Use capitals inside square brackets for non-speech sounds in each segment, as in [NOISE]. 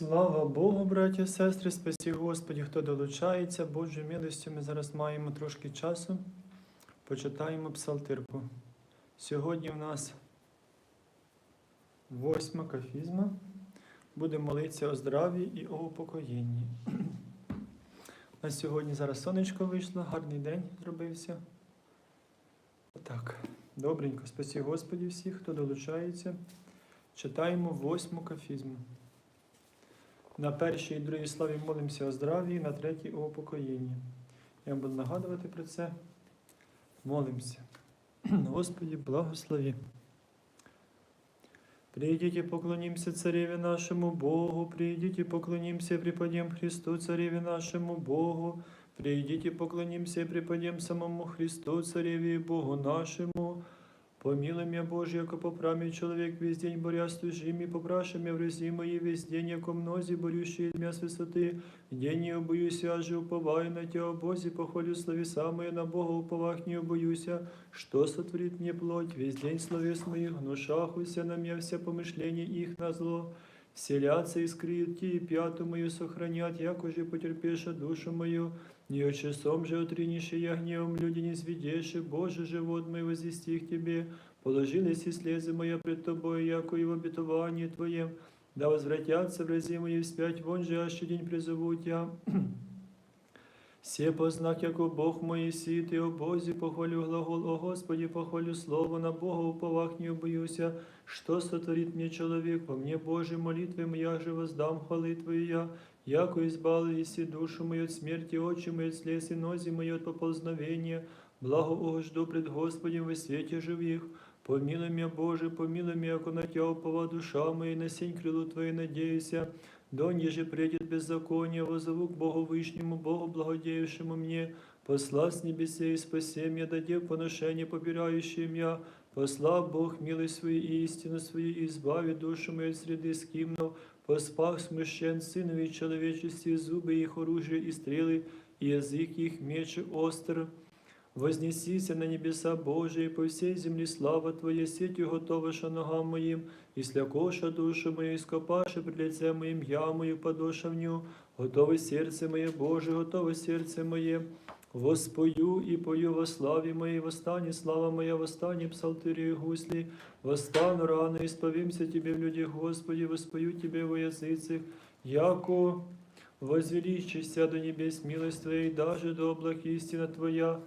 Слава Богу, браті сестри, спасі Господі, хто долучається, Божою милостю ми зараз маємо трошки часу. Почитаємо псалтирку. Сьогодні в нас восьма кафізма. Будемо молитися о здраві і о упокоєнні. У нас сьогодні зараз сонечко вийшло, гарний день зробився. Так, добренько, спасі Господі всіх, хто долучається. Читаємо восьму кафізму. На першій і другій славі молимося о здраві, на третій о упокоєнні. Я буду нагадувати про це. Молимося. [CLEARS THROAT] Господі, благослови. Придите, поклонимся Цареве нашему Богу, придите, поклонимся и преподем Христу, Цареве нашему Богу, придите, поклонимся и преподем самому Христу, Цареве Богу нашему. Помилуй меня, Боже, яко поправим человек весь день боря с тужими, попрашим я в рези мои весь день, яко мнози, борющие меня с высоты. День не обоюсь, я же уповаю на Тебя, о Бозе, похвалю слави самое, на Бога уповах не обоюся. Что сотворит мне плоть? Весь день словес моих, гнушахуся на меня все помышления их на зло. Вселятся и скрыти, и пяту мою сохранят, яко же потерпеша душу мою. не часом же отринешь я гневом, люди не свидеши, Боже, живот мой возвести к Тебе. Положились и слезы моя пред Тобой, яко и в обетовании Твоем. Да возвратятся врази мои вспять, вон же аще день призову Тя. [CLEARS THROAT] Все познак, яко Бог мой сит, и о Бозе похвалю глагол, о Господи, похвалю слово, на Бога уповах не убоюся, что сотворит мне человек, по мне Божьей молитвы моя же воздам хвалы Твои я, яко избавил еси душу мою от смерти, очи мои от слез и нози мои от поползновения, благо угожду пред Господем во свете живых. Помилуй меня, Боже, помилуй меня, яко на Тя упова душа моя, и на сень крылу Твоей надеюся. Донь же придет беззаконие, возову к Богу Вышнему, Богу благодеявшему мне, посла с небесе и спасе меня, даде поношение побирающее меня, посла Бог милость свою и истину свою, и избави душу мою от среды скимнов, поспах смыщен сыновей человечести, зубы их оружия и стрелы, и язык их меч остр. Вознесися на небеса Божии, по всей земле слава Твоя, сетью готовиша ногам моим, и слякоша душу мою, и скопаши пред лицем моим ямою подошавню, готове серце моє, Боже, готове серце моє, воспою и пою во славе моей, восстане слава моя, восстане псалтыри и гусли, восстану рано, и сповимся Тебе в людях, Господи, воспою Тебе во языцах, яко возвеличишься до небес милость Твоей, даже до облак истина Твоя,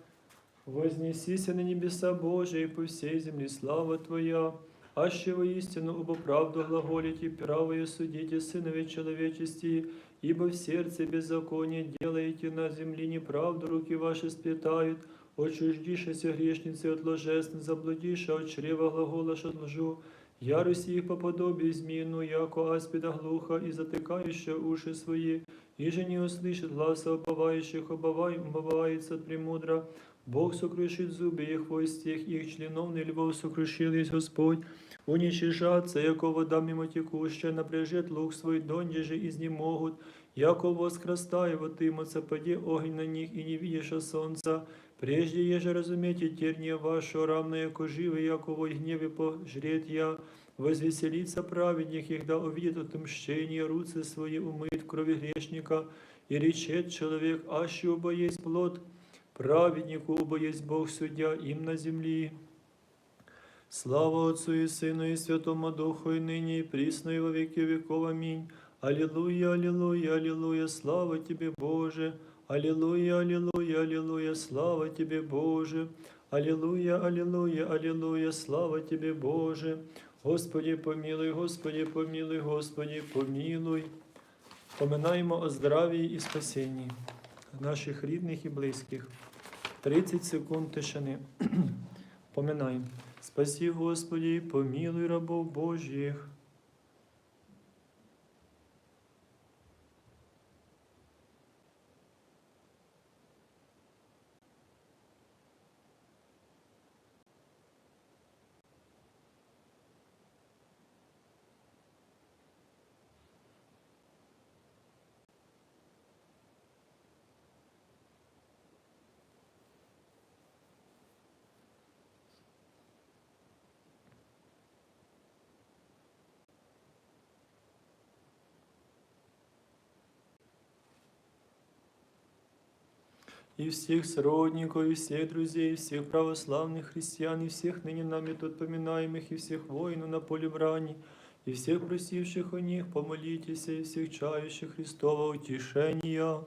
Вознесися на небеса Божии, по всей земле слава Твоя, аще воистину оба правду глаголите, правое судите, сынове человечести, ибо в сердце беззаконие делаете, на земле неправду руки ваши сплетают, отчуждишься грешницы от ложеств, заблудиша от чрева глаголаш от лжу, ярость их по подобию змеину, яко аспида глуха и затыкающая уши свои, и же не услышит гласа обывающих, обывай, умывается премудро, Бог сокрушит зубы их хвостех, их членов не львов сокрушил есть Господь. Уничижаться, яко вода мимо текущая, напряжет лук свой, донде же изнемогут, яко воскрастая вот иматься, поди огонь на них, и не видишь солнца. Прежде еже разумейте терния вашу, равно яко живы, яко вой гневе пожрет я. Возвеселится праведник, когда увидит отмщение, руцы свои умыт в крови грешника, и речет человек, аще оба есть плод, праведнику, ибо есть Бог судья им на землі. Слава Отцу и Сыну и Святому Духу, и ныне, и присно, и во веки веков. Аминь. Аллилуйя, аллилуйя, аллилуйя, слава Тебе, Боже. Аллилуйя, аллилуйя, аллилуйя, слава Тебе, Боже. Аллилуйя, аллилуйя, аллилуйя, слава Тебе, Боже. Господи, помилуй, Господи, помилуй, Господи, помилуй. Поминаємо о здравії і спасінні наших рідних і близьких. 30 секунд тишини. [CLEARS THROAT] Поминаємо. Спасі, Господі, помилуй рабов Божих. и всех сродников, и всех друзей, и всех православных христиан, и всех ныне нами тут поминаемых, и всех воинов на поле брани, и всех просивших о них, помолитесь, и всех чающих Христова утешения.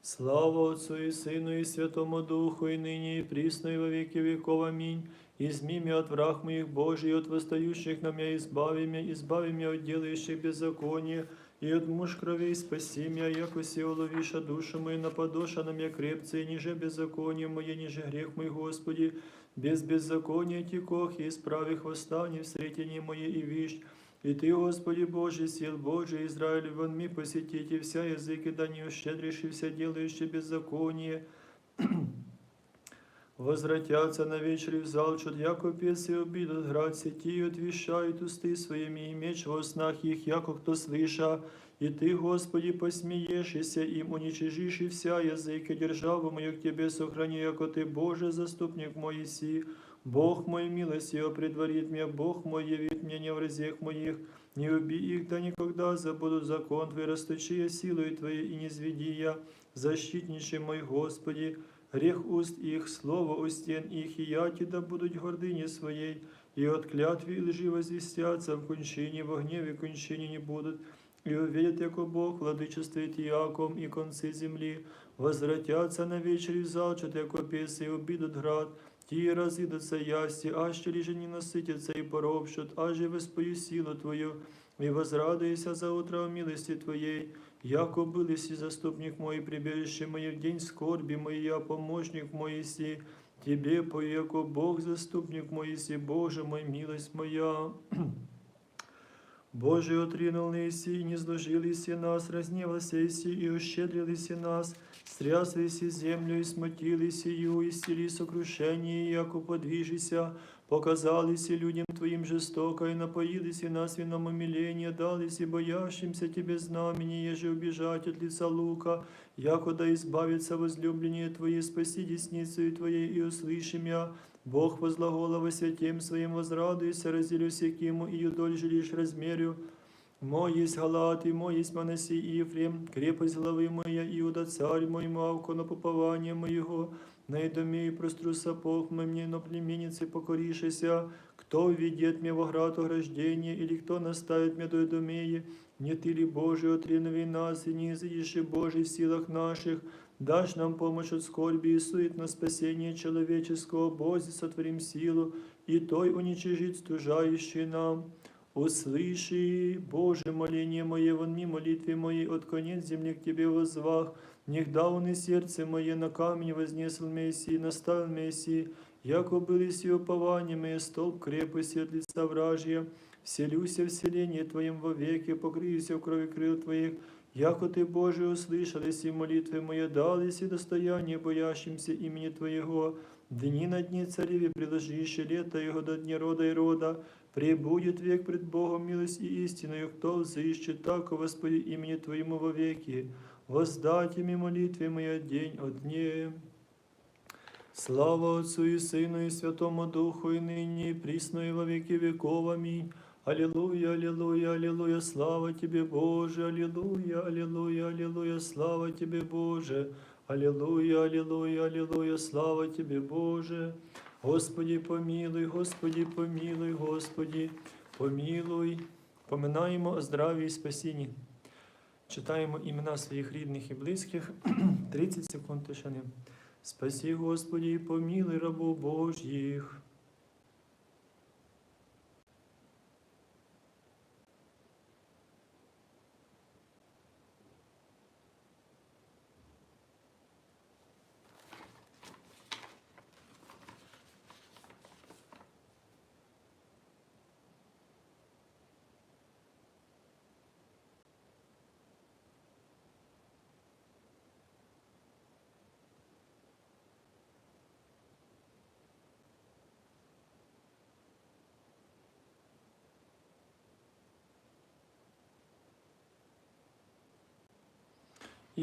Слава Отцу и Сыну и Святому Духу, и ныне и присно, и во веки веков. Аминь. Изми меня от враг моих Божий, и от восстающих на меня избави меня, избави меня от делающих беззаконие, и от муж кровей спаси меня, яко се уловиша душу мою, нападоша на меня крепце, и ниже беззаконие мое, ниже грех мой, Господи, без беззакония текох, и исправих восстание в сретении мое и вещь. И Ты, Господи Божий, сил Божий, Израиль, вон ми посетите вся языки, да не ущедришь и вся делающие беззаконие. Возвратятся на вечер в зал, чуд яко песы обидут, град сети отвещают усты своими, и меч во снах их, яко кто слыша. И Ты, Господи, посмеешься им, уничижишь и вся языки, державу мою к Тебе сохрани, яко Ты, Боже, заступник мой си. Бог мой милостью предварит меня, Бог мой явит мне не в разех моих, не убей их, да никогда забудут закон Твой, расточия силой Твоей, и не зведи я, защитничай мой Господи, грех уст их, слово у стен их, и яки да будут гордыни своей, и от клятвы и лжи возвестятся в кончине, в гневе кончине не будут, и увидят, яко Бог владычествует Яком, и концы земли, возвратятся на вечер и залчат, яко песы, и обидут град, Ті разидуться ясті, аще лиже не наситяться і поробшут, аже воспою силу Твою, и возрадуйся за утро в милости Твоей, яко си заступник мой, прибежище мое в день скорби мой, я помощник мой си, Тебе, по яко Бог заступник мой си, Боже мой, милость моя. [CLEARS THROAT] Боже, отринул Иси, не зложилися нас, разневался Иси, и ущедрилися нас, стряслися землю, и смутилися и стели сокрушение, яко подвижися, показалися людям Твоим жестоко, и напоилися нас вином умиления, дались и боящимся Тебе знамени, еже убежать от лица лука, якода избавиться возлюбленные Твои, спаси десницею Твоей, и услышим я, Бог возлагола во святем своим возрадуйся, разделю секиму, и юдоль жилишь размерю. Мой есть Галат, и мой есть Манаси Ифрем, крепость главы моя, Иуда, царь мой, Мавко, на попование моего, на идоме и простру сапог мой мне, но племенницы покоришися, кто введет мне в ограду рождения, или кто наставит мне до идомеи, не ты ли, Боже, отренови нас, и не изыдешь Божий в силах наших, Дашь нам помощь от скорби и сует на спасение человеческого, Бозе сотворим силу, и Той уничижит стужающий нам. Услыши, Боже, моление мое, вон ми молитве моей, от конец земли к Тебе возвах, Негда он и сердце мое на камень вознесл Мессии, наставил Мессии, яко были си упование мое, столб крепости от лица вражья, вселюся в селение Твоем вовеки, покрыюся в крови крыл Твоих, Яко Ты, Боже, услышались и молитвы мои, дались и достояние боящимся имени Твоего, дни на дни цареве приложище лето Его до дня рода и рода, пребудет век пред Богом милость и истиною, кто взыщет так, Господи, имени Твоему вовеки, воздайте мне молитве моя день от дне. Слава Отцу и Сыну и Святому Духу, и ныне, и присно, и во веки веков. Аминь. Аллилуйя, аллилуйя, аллилуйя, слава Тебе, Боже, аллилуйя, аллилуйя, аллилуйя, слава Тебе, Боже, аллилуйя, аллилуйя, аллилуйя, слава Тебе, Боже. Господи, помілуй, Господі, помілуй, Господі, помілуй. Поминаємо о здраві і спасінні. Читаємо імена своїх рідних і близьких. [CLEARS THROAT] 30 секунд тишини. Спаси, Господі, і рабу рабов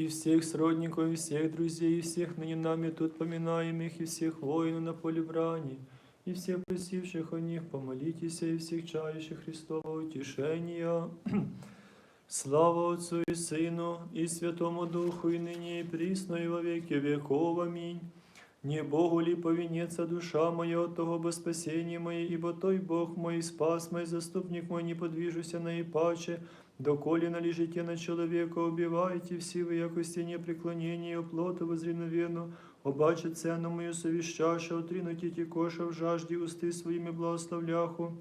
и всех сродников, и всех друзей, и всех ныне нами тут поминаемых, и всех воинов на поле брани, и всех просивших о них, помолитесь, и всех чающих Христова утешения. [CLEARS THROAT] Слава Отцу і Сину, і Святому Духу, і нині, і присно, і во веки веков. Амінь. Не Богу ли повинется душа моя от того бо спасение мое, ибо Той Бог мой, спас мой, заступник мой, не подвижуся наипаче, доколе належите на человека, убивайте все вы, якости непреклонения, оплота возревновенно, обаче цену мою совещаша, отринуті ті коша в жажді, усти своїми благословляху.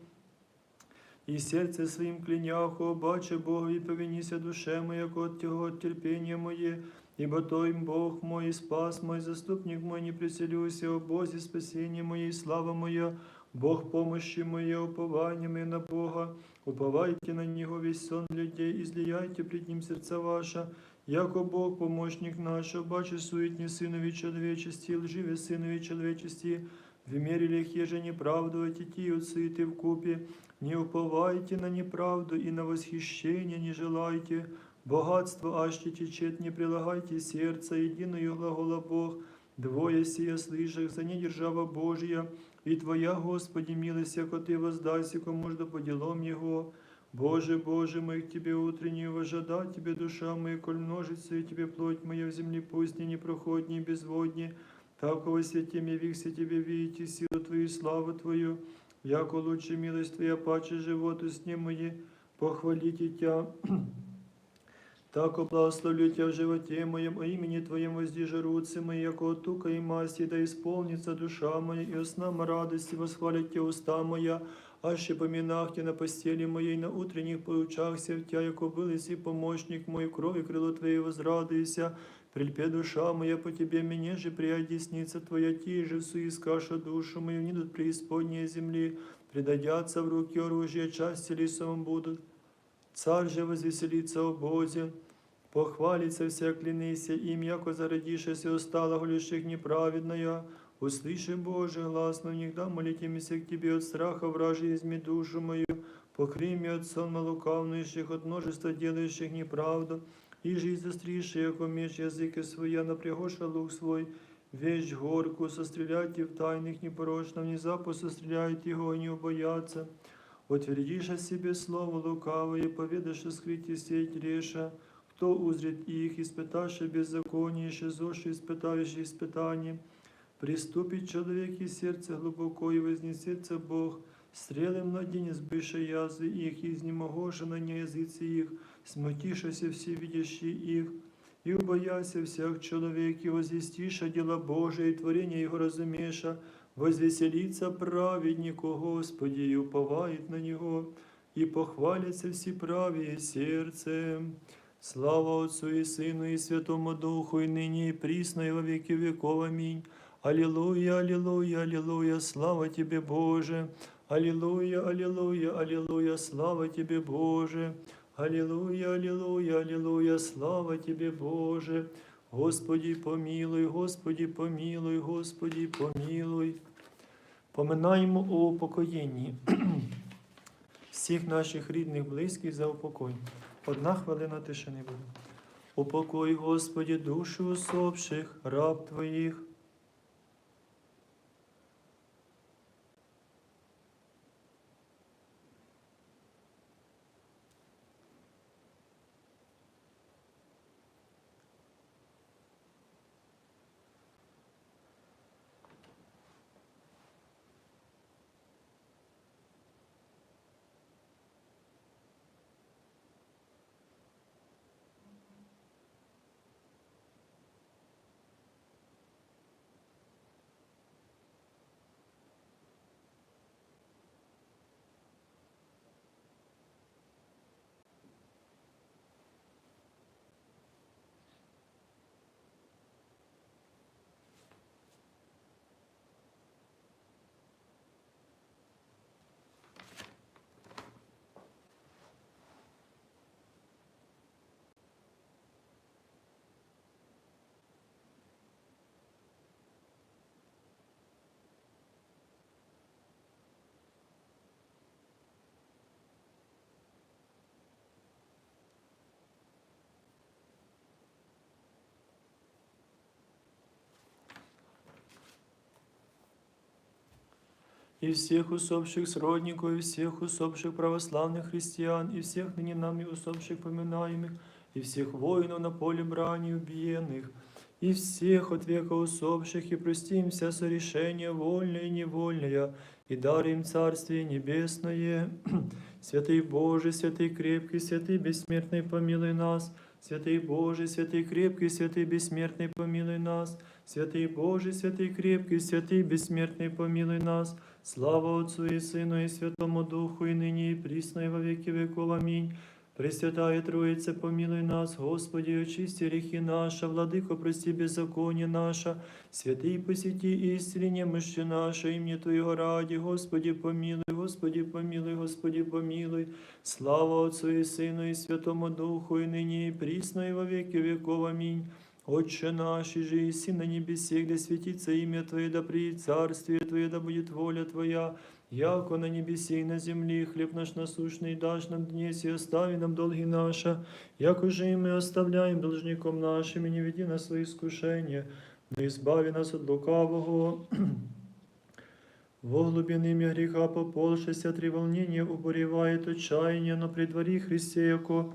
І серце своїм кліняху, обаче Богові повиніся душе моя, от тього терпіння моє, ибо той Бог мой, спас мой, заступник мой, не приселюся, о Бозі, спасіння моє, слава моя, Бог помощи моє, уповання моє на Бога, уповайте на Него весь сон людей, і злияйте пред Ним сердца ваша, яко Бог, помощник наш, обаче суетні сынові человечести, лживі сынові человечести, в мире лихе же неправдувати ті отцы ты в купе, не уповайте на неправду и на восхищение не желайте, богатство аще течет, не прилагайте сердца, единую глагола Бог, двое сия слышах, за не держава Божия, и Твоя, Господи, милость, яко Ты воздайся кому ж по делам Его. Боже, Боже мой, к Тебе утреннюю вожада, Тебе душа моя, коль множится, и Тебе плоть моя в земле пусть не проходни, безводни, так во святем явихся Тебе видите силу Твою, славу Твою, яко лучше милость Твоя, паче животу сне мои, похвалите Тя. Так благословлю Тя в животе моем, о имени Твоем воздижа руцы мои, яко от тука и масти, да исполнится душа моя, и оснам радости восхвалит Тя уста моя, аще поминах Тя на постели моей, на утренних поучахся в Тя, яко был и помощник мой, крови крыло Твоей возрадуйся, Прильпе душа моя по Тебе, мне же прияй десница Твоя, Ти же суискаша душу мою, не дут преисподние земли, предадятся в руки оружия, части лесом будут. Царь же возвеселится о Бозе, похвалится вся клянися им, яко зародишься устала гулющих неправедная. Услыши, Боже, гласно никогда молитимся к Тебе от страха вражи изми душу мою, покрий меня от сонма лукавнующих, от множества делающих неправду, и жизнь застриши, яко меч языки своя, напрягоша лук свой, вещь горку, состреляйте в тайных непорочно, внезапно состреляйте его и не убояться. Утвердишь о себе слово лукавое, поведашь скрытие сеть реша, кто узрит их, испытавший беззаконие, шизоши, испытающий испытание. Приступит человек и сердце глубоко, и вознесется Бог, стрелы младенец сбыша язвы их, и изнемогоша на языце их, смутишася всевидящий их, и убояся всех человек, и возвестиша дела Божие, и творение Его разумеша, возвеселится праведнику Господи, и уповает на Него, и похвалятся все правые сердцем. Слава Отцу и Сыну и Святому Духу, и ныне и присно, и во веки веков. Аминь. Аллилуйя, аллилуйя, аллилуйя, слава Тебе, Боже. Аллилуйя, аллилуйя, аллилуйя, слава Тебе, Боже. Аллилуйя, аллилуйя, аллилуйя, слава Тебе, Боже. Господи, помилуй, Господи, помилуй, Господи, помилуй. Поминаємо у упокоєнні [CLEARS THROAT] всіх наших рідних, близьких за упокой. Одна хвилина тишини буде. Упокой, Господі, душу усопших, раб Твоїх. и всех усопших сродников, и всех усопших православных христиан, и всех ныне нами усопших поминаемых, и всех воинов на поле брани убиенных, и всех от века усопших, и прости им вся сорешения вольное и невольное, и дар им Царствие Небесное. [CLEARS THROAT] Святый Боже, святый крепкий, святый бессмертный, помилуй нас. Святый Боже, святый крепкий, святый бессмертный, помилуй нас. Святый Боже, святый крепкий, святый бессмертный, помилуй нас. Слава Отцу і Сину, і Святому Духу, і нині, і прісно, і во віки віков. Амінь. Пресвятає Троїце, помилуй нас, Господі, очисти гріхи наша, владико, прості беззаконня наша, святий посіті істині миші наша, ім'я Твоєго раді, Господі помилуй, Господі помілуй, Господі помілуй, слава Отцу і Сину, і Святому Духу, і нині, і прісно, і во віки віков. Амінь. Отче наш, же и на небесе, где светится имя Твое, да приедет царствие Твое, да будет воля Твоя, яко на небесе и на земле, хлеб наш насущный дашь нам днесь, и остави нам долги наши, яко же и мы оставляем должником нашим, и не веди нас свои искушения, но избави нас от лукавого. [CLEARS THROAT] Во глубинами греха пополшися, три волнения уборевает отчаяние, но при дворе Христе, яко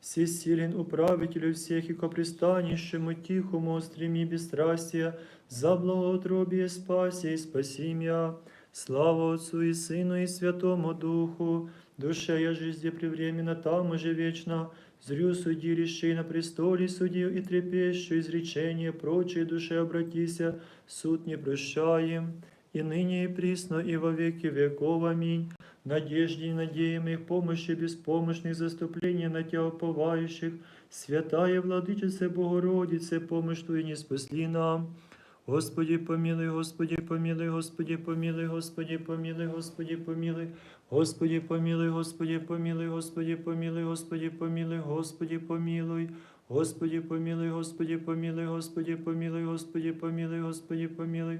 всесилен управителю всех, и ко пристанищему тихому стреми бесстрастия, за благоутробие спаси и спаси мя. Слава Отцу и Сыну и Святому Духу, душе я жизни превременно, там уже вечно, зрю судилище и на престоле судью и трепещу изречение прочей душе обратися, суд не прощаем, и ныне и присно, и во веки веков. Аминь. Надежде и надеемых, помощи беспомощных, заступления на Тя уповающих, святая Владычице Богородице, помощь Твою не спасли нам. Господи, помилуй, Господи, помилуй, Господи, помилуй, Господи, помилуй, Господи, помилуй, Господи, помилуй, Господи, помилуй, Господи, помилуй, Господи, помилуй, Господи, помилуй. Господи, помилуй, Господи, помилуй, Господи, помилуй, Господи, помилуй, Господи, помилуй.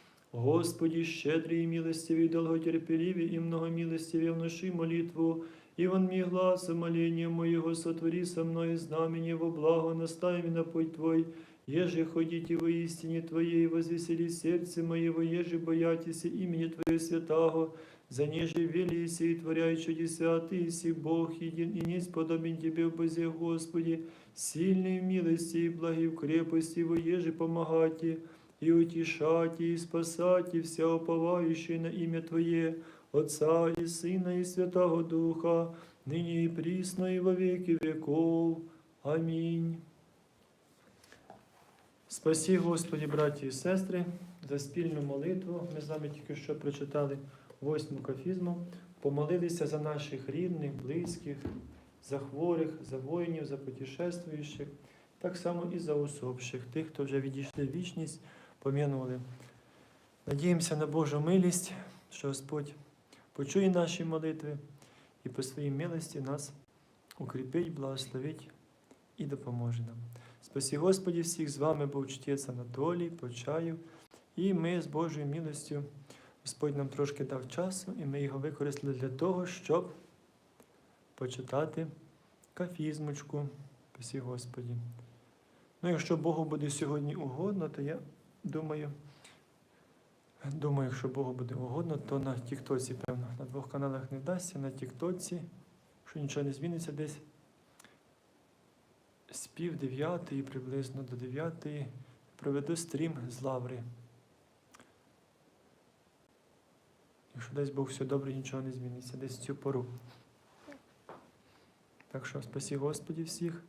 Господи, щедрий і милостивий, долготерпеливый и многомилостивый, внуши молитву, и вон мне глаз моления моего сотвори со мной знамение во благо, настави на путь Твой, еже ходите во истине Твоей, возвесели сердце моего, еже боятися имени Твоего святаго, за неже велися и творяй чудеса, Ты си Бог един, и не сподобен Тебе в Бозе, Господи, сильный в милости и благи в крепости, во еже помогати, и утешати, и спасати вся уповающие на имя Твое, Отца и Сына и Святого Духа, ныне и присно и во веки веков. Амінь. Спасі, Господі, браті і сестри, за спільну молитву. Ми з вами тільки що прочитали восьму кафізму, помолилися за наших рідних, близьких, за хворих, за воїнів, за путешествуючих, так само і за усопших, тих, хто вже відійшли в вічність, пом'янули. Надіємося на Божу милість, що Господь почує наші молитви і по своїй милості нас укріпить, благословить і допоможе нам. Спасі Господі всіх з вами був чтець Анатолій, Почаїв, і ми з Божою милостю, Господь нам трошки дав часу, і ми його використали для того, щоб почитати кафізмочку. Спасі Господі. Ну, якщо Богу буде сьогодні угодно, то я думаю, думаю, якщо Богу буде угодно, то на Тіктоці, певно, на двох каналах не вдасться, на Тіктоці, якщо нічого не зміниться, десь з пів дев'ятої, приблизно до дев'ятої, проведу стрім з лаври. Якщо дасть Бог все добре, нічого не зміниться, десь в цю пору. Так що спасі Господі всіх,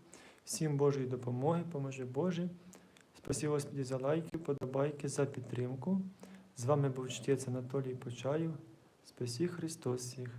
всім Божої допомоги, поможе Боже. Спасі Господі за лайки, подобайки, за підтримку. З вами був чтець Анатолій Почаєв. Спасі Христос всіх.